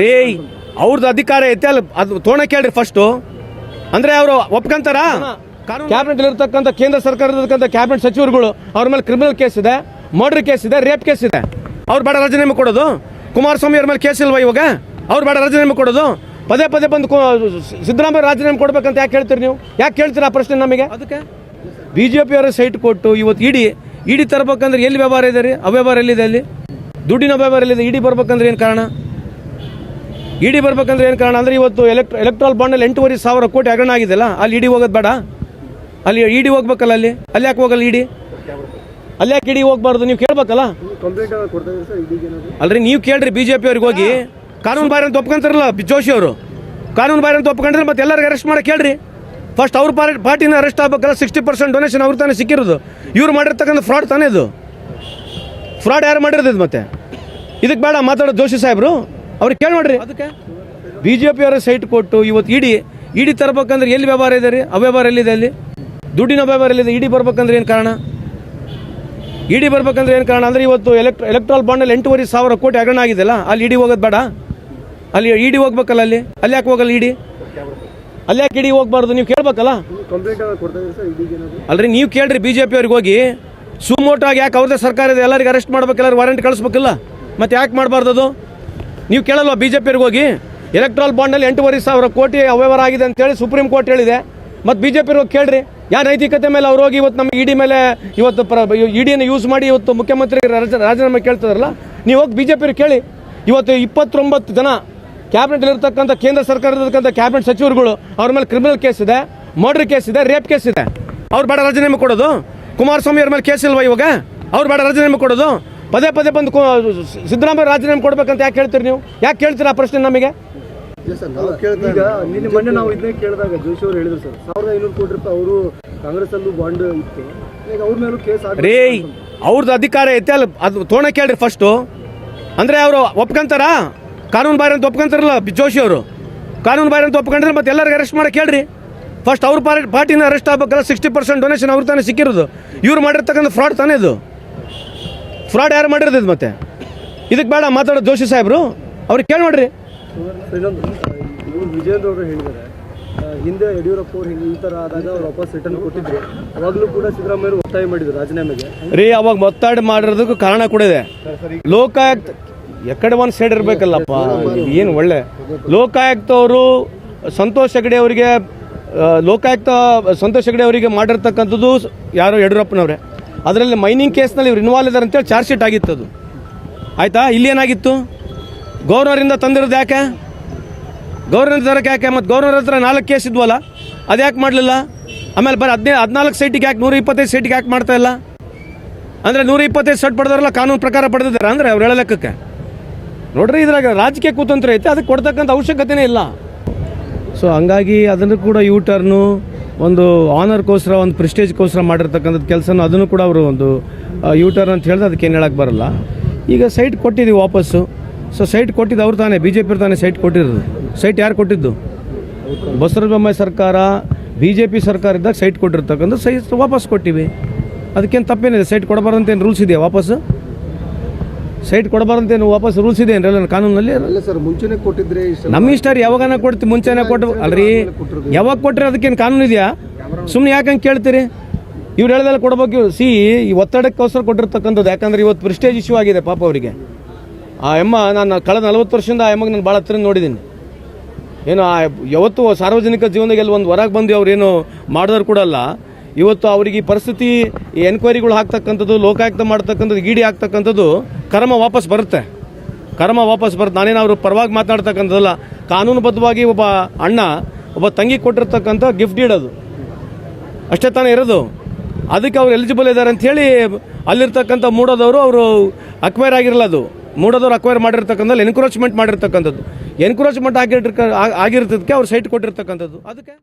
ರೀ ಅವ್ರದ್ದು ಅಧಿಕಾರ ಐತೆ ಅಲ್ಲಿ ಅದು ತೋಣ ಕೇಳ್ರಿ ಫಸ್ಟು ಅಂದ್ರೆ ಅವರು ಒಪ್ಕೊಂತಾರ? ಕ್ಯಾಬಿನೆಟ್ ಇರ್ತಕ್ಕಂಥ ಕೇಂದ್ರ ಸರ್ಕಾರದಕ್ಕಂಥ ಕ್ಯಾಬಿನೆಟ್ ಸಚಿವರುಗಳು ಅವ್ರ ಮೇಲೆ ಕ್ರಿಮಿನಲ್ ಕೇಸ್ ಇದೆ ಮರ್ಡರ್ ಕೇಸ್ ಇದೆ ರೇಪ್ ಕೇಸ್ ಇದೆ. ಅವ್ರು ಬೇಡ ರಾಜೀನಾಮೆ ಕೊಡೋದು. ಕುಮಾರಸ್ವಾಮಿ ಅವ್ರ ಮೇಲೆ ಕೇಸ್ ಇಲ್ವಾ ಇವಾಗ? ಅವ್ರು ಬೇಡ ರಾಜೀನಾಮೆ ಕೊಡೋದು. ಪದೇ ಪದೇ ಬಂದು ಸಿದ್ದರಾಮಯ್ಯ ರಾಜೀನಾಮೆ ಕೊಡ್ಬೇಕಂತ ಯಾಕೆ ಹೇಳ್ತೀರಿ ನೀವು? ಯಾಕೆ ಕೇಳ್ತೀರಾ ಆ ಪ್ರಶ್ನೆ ನಮಗೆ? ಅದಕ್ಕೆ? ಬಿ ಜೆ ಪಿಯವರ ಸೈಟ್ ಕೊಟ್ಟು ಇವತ್ತು ಇಡಿ ಇಡಿ ತರಬೇಕಂದ್ರೆ ಎಲ್ಲಿ ವ್ಯವಹಾರ ಇದೆ ರೀ? ಅವ್ಯವಹಾರ ಎಲ್ಲಿದೆ ಅಲ್ಲಿ? ದುಡ್ಡಿನ ವ್ಯವಹಾರ ಎಲ್ಲಿದೆ? ಇಡಿ ಬರ್ಬೇಕಂದ್ರೆ ಏನು ಕಾರಣ? ಇಡಿ ಬರ್ಬೇಕಂದ್ರೆ ಏನು ಕಾರಣ ಅಂದರೆ ಇವತ್ತು ಎಲೆಕ್ಟ್ರ ಎಲೆಕ್ಟ್ರಾಲ್ ಬಾಂಡಲ್ಲಿ ಎಂಟೂವರೆ ಸಾವಿರ ಕೋಟಿ ಹಗರಣ ಆಗಿದೆಯಲ್ಲ, ಅಲ್ಲಿ ಇಡಿ ಹೋಗೋದು ಬೇಡ. ಅಲ್ಲಿ ಇಡಿ ಹೋಗ್ಬೇಕಲ್ಲ ಅಲ್ಲಿ? ಅಲ್ಲಿ ಯಾಕೆ ಹೋಗಲ್ಲ ಇಡಿ? ಅಲ್ಲಿ ಯಾಕೆ ಇಡಿ ಹೋಗ್ಬಾರ್ದು? ನೀವು ಕೇಳ್ಬೇಕಲ್ಲ? ಅಲ್ರಿ, ನೀವು ಕೇಳ್ರಿ ಬಿ ಜೆ ಪಿ ಅವ್ರಿಗೆ ಹೋಗಿ. ಕಾನೂನು ಬಾರಿ ಅಂತ ಒಪ್ಕೊಂತಾರಲ್ಲ ಜೋಶಿ ಅವರು. ಕಾನೂನು ಬಾರಿ ಅಂತ ಒಪ್ಕೊಂಡ್ರೆ ಮತ್ತೆ ಎಲ್ಲರಿಗೂ ಅರೆಸ್ಟ್ ಮಾಡಿ ಕೇಳ್ರಿ ಫಸ್ಟ್ ಅವ್ರ ಪಾರ್ಟಿ ಪಾರ್ಟಿನ ಅರೆಸ್ಟ್ ಆಗ್ಬೇಕಲ್ಲ ಸಿಕ್ಸ್ಟಿ ಪರ್ಸೆಂಟ್ ಡೊನೇಷನ್ ಅವ್ರ ತಾನೇ ಸಿಕ್ಕಿರೋದು. ಇವ್ರು ಮಾಡಿರ್ತಕ್ಕಂಥ ಫ್ರಾಡ್ ತಾನೇ ಇದು. ಫ್ರಾಡ್ ಯಾರು ಮಾಡಿರೋದು ಮತ್ತೆ? ಇದಕ್ಕೆ ಬೇಡ, ಮಾತಾಡೋದು ಜೋಶಿ ಸಾಹೇಬ್ರು. ಅವ್ರಿಗೆ ಕೇಳಿ ನೋಡ್ರಿ. ಅದಕ್ಕೆ? ಬಿ ಜೆ ಪಿಯವರ ಸೈಟ್ ಕೊಟ್ಟು ಇವತ್ತು ಇಡಿ ಇಡಿ ತರಬೇಕಂದ್ರೆ ಎಲ್ಲಿ ವ್ಯವಹಾರ ಇದೆ ರೀ? ಅವ್ಯವಹಾರ ಎಲ್ಲಿದೆ ಅಲ್ಲಿ? ದುಡ್ಡಿನ ವ್ಯವಹಾರ ಎಲ್ಲಿದೆ? ಇಡಿ ಬರ್ಬೇಕಂದ್ರೆ ಏನು ಕಾರಣ? ಇಡಿ ಬರ್ಬೇಕಂದ್ರೆ ಏನು ಕಾರಣ? ಅಂದರೆ ಇವತ್ತು ಎಲೆಕ್ಟ್ ಎಲೆಕ್ಟ್ರಾಲ್ ಬಾಂಡಲ್ಲಿ ಎಂಟೂವರೆ ಸಾವಿರ ಕೋಟಿ ಹಗರಣ ಆಗಿದೆಯಲ್ಲ ಅಲ್ಲಿ ಇಡಿ ಹೋಗೋದು ಬೇಡ? ಅಲ್ಲಿ ಇಡಿ ಹೋಗ್ಬೇಕಲ್ಲ ಅಲ್ಲಿ? ಅಲ್ಲಿ ಯಾಕೆ ಹೋಗಲ್ಲ ಇಡಿ? ಅಲ್ಲಿ ಯಾಕೆ ಇಡಿ ಹೋಗ್ಬಾರ್ದು? ನೀವು ಕೇಳ್ಬೇಕಲ್ಲ? ಅಲ್ರಿ ನೀವು ಕೇಳ್ರಿ ಬಿ ಜೆ ಪಿ ಅವ್ರಿಗೆ ಹೋಗಿ. ಸುಮೋಟಾಗಿ ಯಾಕೆ ಅವ್ರದ್ದೇ ಸರ್ಕಾರ ಇದೆ ಎಲ್ಲರಿಗೆ ಅರೆಸ್ಟ್ ಮಾಡ್ಬೇಕು ಎಲ್ಲರಿಗೆ ವಾರಂಟ್ ಕಳಿಸ್ಬೇಕಲ್ಲ? ಮತ್ತೆ ಯಾಕೆ ಮಾಡಬಾರ್ದು ಅದು? ನೀವು ಕೇಳಲ್ವ ಬಿ ಜೆ ಹೋಗಿ ಎಲೆಕ್ಟ್ರಲ್ ಬಾಂಡಲ್ಲಿ ಎಂಟೂವರೆ ಸಾವಿರ ಕೋಟಿ ಅವ್ಯವಹಾರ ಆಗಿದೆ ಅಂತೇಳಿ ಸುಪ್ರೀಂ ಕೋರ್ಟ್ ಹೇಳಿದೆ. ಮತ್ತು ಬಿ ಜೆ ಹೋಗಿ ಕೇಳ್ರಿ. ಯಾವ ನೈತಿಕತೆ ಮೇಲೆ ಅವ್ರು ಹೋಗಿ ಇವತ್ತು ನಮ್ಮ ಇಡಿ ಮೇಲೆ ಇವತ್ತು ಪ್ರ ಇಡಿಯನ್ನು ಯೂಸ್ ಮಾಡಿ ಇವತ್ತು ಮುಖ್ಯಮಂತ್ರಿ ರಾಜ- ರಾಜೀನಾಮೆ ಕೇಳ್ತಾರಲ್ಲ ನೀವು ಹೋಗಿ ಬಿ ಜೆ ಪಿ ಕೇಳಿ. ಇವತ್ತು ಇಪ್ಪತ್ತೊಂಬತ್ತು ಜನ ಕ್ಯಾಬಿನೆಟ್ ಇರ್ತಕ್ಕಂಥ ಕೇಂದ್ರ ಸರ್ಕಾರದಕ್ಕಂಥ ಕ್ಯಾಬಿನೆಟ್ ಸಚಿವರುಗಳು ಅವ್ರ ಮೇಲೆ ಕ್ರಿಮಿನಲ್ ಕೇಸ್ ಇದೆ ಮರ್ಡರ್ ಕೇಸ್ ಇದೆ ರೇಪ್ ಕೇಸ್ ಇದೆ. ಅವ್ರು ಬೇಡ ರಾಜೀನಾಮೆ ಕೊಡೋದು. ಕುಮಾರಸ್ವಾಮಿ ಅವ್ರ ಮೇಲೆ ಕೇಸ್ ಇಲ್ವಾ ಇವಾಗ? ಅವ್ರು ಬೇಡ ರಾಜೀನಾಮೆ ಕೊಡೋದು. ಪದೇ ಪದೇ ಬಂದು ಕು- ಸಿದ್ದರಾಮಯ್ಯ ರಾಜೀನಾಮೆ ಕೊಡ್ಬೇಕಂತ ಯಾಕೆ ಹೇಳ್ತೀರಿ ನೀವು? ಯಾಕೆ ಕೇಳ್ತೀರಾ ಆ ಪ್ರಶ್ನೆ ನಮಗೆ? ನಾವು ಕೇಳ್ತಾ ಈಗ ನಿನ್ನೆ ಮೊನ್ನೆ ನಾವು ಇದನ್ನೇ ಕೇಳಿದಾಗ ಜೋಶಿ ಅವರು ಹೇಳಿದ್ರು ಸರ್. ಸಾವಿರದ ಐನೂರು ಕೋಟಿ ರೂಪಾಯಿ ಅವರು ಕಾಂಗ್ರೆಸ್ ಅಲ್ಲೂ ಬಾಂಡ್ ಇತ್ತು. ಈಗ ಅವ್ರ ಮೇಲೂ ಕೇಸ್ ರೀ ಅವ್ರದ್ದು ಅಧಿಕಾರ ಐತೆ ಅಲ್ಲ. ಅದು ತೋಣ ಕೇಳ್ರಿ ಫಸ್ಟು ಅಂದರೆ ಅವರು ಒಪ್ಕೊಂತಾರ? ಕಾನೂನು ಬಾರಿ ಅಂತ ಒಪ್ಕೊಂತಾರಲ್ಲ ಬಿ- ಜೋಶಿ ಅವರು? ಕಾನೂನು ಬಾರಿ ಅಂತ ಒಪ್ಕೊಂಡ್ರೆ ಮತ್ತೆ ಎಲ್ಲರಿಗೂ ಅರೆಸ್ಟ್ ಮಾಡಕ್ಕೆ ಕೇಳ್ರಿ ಫಸ್ಟ್ ಅವ್ರ ಪಾರ್ಟಿ ಪಾರ್ಟಿನ ಅರೆಸ್ಟ್ ಆಗ್ಬೇಕಲ್ಲ ಸಿಕ್ಸ್ಟಿ ಪರ್ಸೆಂಟ್ ಡೊನೇಷನ್ ಅವ್ರ ತಾನೇ ಸಿಕ್ಕಿರೋದು. ಇವ್ರು ಮಾಡಿರ್ತಕ್ಕಂಥ ಫ್ರಾಡ್ ತಾನೇ ಇದು. ಫ್ರಾಡ್ ಯಾರು ಮಾಡಿರೋದು ಇದು ಮತ್ತೆ? ಇದಕ್ಕೆ ಬೇಡ ಮಾತಾಡೋ ಜೋಶಿ ಸಾಹೇಬ್ರು ಅವ್ರಿಗೆ ಕೇಳಿ ನೋಡ್ರಿ. ವಿಜೇಂದ್ರ ಅವರು ಹೇಳಿದ್ದಾರೆ ಹಿಂದೆ ಯಡಿಯೂರಪ್ಪ ಅವರು ಹಿಂಗೆ ಈ ಥರ ಆದಾಗ ಅವ್ರು ವಾಪಸ್ ರಿಟರ್ನ್ ಕೊಟ್ಟಿದ್ರು. ಅವಾಗಲೂ ಕೂಡ ಸಿದ್ದರಾಮಯ್ಯ ಒತ್ತಾಯ ಮಾಡಿದ್ರು ರಾಜೀನಾಮೆಗೆ. ರೀ ಅವಾಗ ಒತ್ತಾಯ ಮಾಡಿರೋದಕ್ಕೂ ಕಾರಣ ಕೂಡ ಇದೆ. ಲೋಕಾಯುಕ್ತ ಎಕಡೆ ಒಂದು ಸೈಡ್ ಇರಬೇಕಲ್ಲಪ್ಪ ಏನು ಒಳ್ಳೆ. ಲೋಕಾಯುಕ್ತ ಅವರು ಸಂತೋಷ್ ಹೆಗಡೆ ಅವರಿಗೆ ಲೋಕಾಯುಕ್ತ ಸಂತೋಷ್ ಹೆಗಡೆ ಅವರಿಗೆ ಮಾಡಿರ್ತಕ್ಕಂಥದ್ದು ಯಾರು ಯಡಿಯೂರಪ್ಪನವ್ರೆ. ಅದರಲ್ಲಿ ಮೈನಿಂಗ್ ಕೇಸ್ನಲ್ಲಿ ಇವ್ರು ಇನ್ವಾಲ್ವ್ ಇದ್ದಾರೆ ಅಂತೇಳಿ ಚಾರ್ಜ್ ಶೀಟ್ ಆಗಿತ್ತು ಅದು. ಆಯಿತಾ? ಇಲ್ಲಿ ಏನಾಗಿತ್ತು? ಗೌರ್ನರಿಂದ ತಂದಿರೋದು ಯಾಕೆ? ಗೌರ್ನರ್ ತರಕ್ಕೆ ಯಾಕೆ? ಮತ್ತು ಗೌರ್ನರ್ ಹತ್ರ ನಾಲ್ಕು ಕೇಸ್ ಇದ್ವಲ್ಲ ಅದು ಯಾಕೆ ಮಾಡಲಿಲ್ಲ? ಆಮೇಲೆ ಬರೀ ಹದಿನೈದು ಹದಿನಾಲ್ಕು ಸೈಟಿಗೆ ಯಾಕೆ ನೂರ ಇಪ್ಪತ್ತೈದು ಸೈಟಿಗೆ ಯಾಕೆ ಮಾಡ್ತಾ ಇಲ್ಲ? ಅಂದರೆ ನೂರ ಇಪ್ಪತ್ತೈದು ಸೆಟ್ ಪಡೆದಾರಲ್ಲ ಕಾನೂನು ಪ್ರಕಾರ ಪಡೆದಿದ್ದಾರೆ ಅಂದರೆ ಅವ್ರು ಹೇಳೋ ಲೆಕ್ಕಕ್ಕೆ. ನೋಡ್ರಿ ಇದ್ರಾಗ ರಾಜಕೀಯ ಕುತಂತ್ರ ಐತೆ, ಅದಕ್ಕೆ ಕೊಡ್ತಕ್ಕಂಥ ಅವಶ್ಯಕತೆನೇ ಇಲ್ಲ. ಸೊ ಹಂಗಾಗಿ ಅದನ್ನು ಕೂಡ ಯೂ ಟರ್ನು ಒಂದು ಆನರ್ಗೋಸ್ಕರ ಒಂದು ಪ್ರೆಸ್ಟೇಜ್ಗೋಸ್ಕರ ಮಾಡಿರ್ತಕ್ಕಂಥದ್ದು ಕೆಲಸನ ಅದನ್ನು ಕೂಡ ಅವರು ಒಂದು ಯೂಟರ್ನ್ ಅಂತ ಹೇಳಿದ್ರೆ ಅದಕ್ಕೆ ಏನು ಹೇಳಕ್ಕೆ ಬರಲ್ಲ. ಈಗ ಸೈಟ್ ಕೊಟ್ಟಿದ್ದೀವಿ ವಾಪಸ್ಸು. ಸೊ ಸೈಟ್ ಕೊಟ್ಟಿದ್ದು ಅವ್ರು ತಾನೇ ಬಿ ಜೆ ಪಿ ತಾನೇ ಸೈಟ್ ಕೊಟ್ಟಿರೋದು. ಸೈಟ್ ಯಾರು ಕೊಟ್ಟಿದ್ದು? ಬಸವರಾಜ ಸರ್ಕಾರ ಬಿ ಜೆ ಪಿ ಸರ್ಕಾರ ಇದ್ದಾಗ ಸೈಟ್ ಕೊಟ್ಟಿರ್ತಕ್ಕಂಥ ಸೈಟ್ ವಾಪಸ್ ಕೊಟ್ಟಿವಿ. ಅದಕ್ಕೇನು ತಪ್ಪೇನಿದೆ? ಸೈಟ್ ಕೊಡಬಾರ್ದಂತ ಏನು ರೂಲ್ಸ್ ಇದೆಯಾ ವಾಪಸ್ಸು? ಸೈಟ್ ಕೊಡಬಾರ್ದಂತ ಏನು ವಾಪಸ್ ರೂಲ್ಸ್ ಇದೆ ಏನ್ರಲ್ಲ ಕಾನೂನಲ್ಲಿ? ಅಲ್ಲ ಸರ್ ಮುಂಚೆನೆ ಕೊಟ್ಟಿದ್ರೆ ನಮ್ಮ ಇಷ್ಟ ರೀ ಯಾವಾಗನ ಕೊಡ್ತೀವಿ ಮುಂಚೆನೆ ಕೊಟ್ಟು ಅಲ್ರಿ? ಯಾವಾಗ ಕೊಟ್ಟರೆ ಅದಕ್ಕೇನು ಕಾನೂನು ಇದೆಯಾ? ಸುಮ್ಮನೆ ಯಾಕೆ ಹಂಗೆ ಕೇಳ್ತೀರಿ? ಇವ್ರು ಹೇಳ್ದಲ್ಲ ಕೊಡ್ಬೇಕು. ಸಿ ಈ ಒತ್ತಡಕ್ಕೋಸ್ಕರ ಕೊಟ್ಟಿರ್ತಕ್ಕಂಥದ್ದು ಯಾಕಂದ್ರೆ ಇವತ್ತು ಪ್ರಿಸ್ಟೇಜ್ ಇಶ್ಯೂ ಆಗಿದೆ ಪಾಪ ಅವರಿಗೆ. ಆ ಎಮ್ಮ ನಾನು ಕಳೆದ ನಲವತ್ತು ವರ್ಷದಿಂದ ಆ ಎಮ್ಮಗೆ ನಾನು ಭಾಳ ಹತ್ರ ನೋಡಿದ್ದೀನಿ. ಏನು ಆ ಯಾವತ್ತು ಸಾರ್ವಜನಿಕ ಜೀವನದಾಗ ಎಲ್ಲಿ ಒಂದು ಹೊರಗೆ ಬಂದು ಅವ್ರು ಏನು ಮಾಡಿದವ್ರು ಕೂಡ ಅಲ್ಲ. ಇವತ್ತು ಅವರಿಗೆ ಪರಿಸ್ಥಿತಿ ಎನ್ಕ್ವೈರಿಗಳು ಹಾಕ್ತಕ್ಕಂಥದ್ದು ಲೋಕಾಯುಕ್ತ ಮಾಡ್ತಕ್ಕಂಥದ್ದು ಗಿಡಿ ಆಗ್ತಕ್ಕಂಥದ್ದು ಕರ್ಮ ವಾಪಸ್ ಬರುತ್ತೆ. ಕರ್ಮ ವಾಪಸ್ ಬರುತ್ತೆ. ನಾನೇನು ಅವರು ಪರವಾಗಿ ಮಾತನಾಡ್ತಕ್ಕಂಥದ್ದಲ್ಲ. ಕಾನೂನುಬದ್ಧವಾಗಿ ಒಬ್ಬ ಅಣ್ಣ, ಒಬ್ಬ ತಂಗಿ ಕೊಟ್ಟಿರ್ತಕ್ಕಂಥ ಗಿಫ್ಟ್ ಇಡೋದು ಅಷ್ಟೇ ತಾನೇ ಇರೋದು. ಅದಕ್ಕೆ ಅವ್ರು ಎಲಿಜಿಬಲ್ ಇದ್ದಾರೆ ಅಂಥೇಳಿ ಅಲ್ಲಿರ್ತಕ್ಕಂಥ ಮೂಡೋದವರು ಅವರು ಅಕ್ವೈರ್ ಆಗಿರಲ್ಲ ಅದು. ಮೂಡೋದವ್ರು ಅಕ್ವೈರ್ ಮಾಡಿರ್ತಕ್ಕಂಥದ್ದು ಎನ್ಕ್ರೋಚ್ಮೆಂಟ್ ಮಾಡಿರ್ತಕ್ಕಂಥದ್ದು. ಎನ್ಕ್ರೋಚ್ಮೆಂಟ್ ಆಗಿರ್ತಕ್ಕ ಆಗಿರ್ತದಕ್ಕೆ ಅವ್ರು ಸೈಟ್ ಕೊಟ್ಟಿರ್ತಕ್ಕಂಥದ್ದು. ಅದಕ್ಕೆ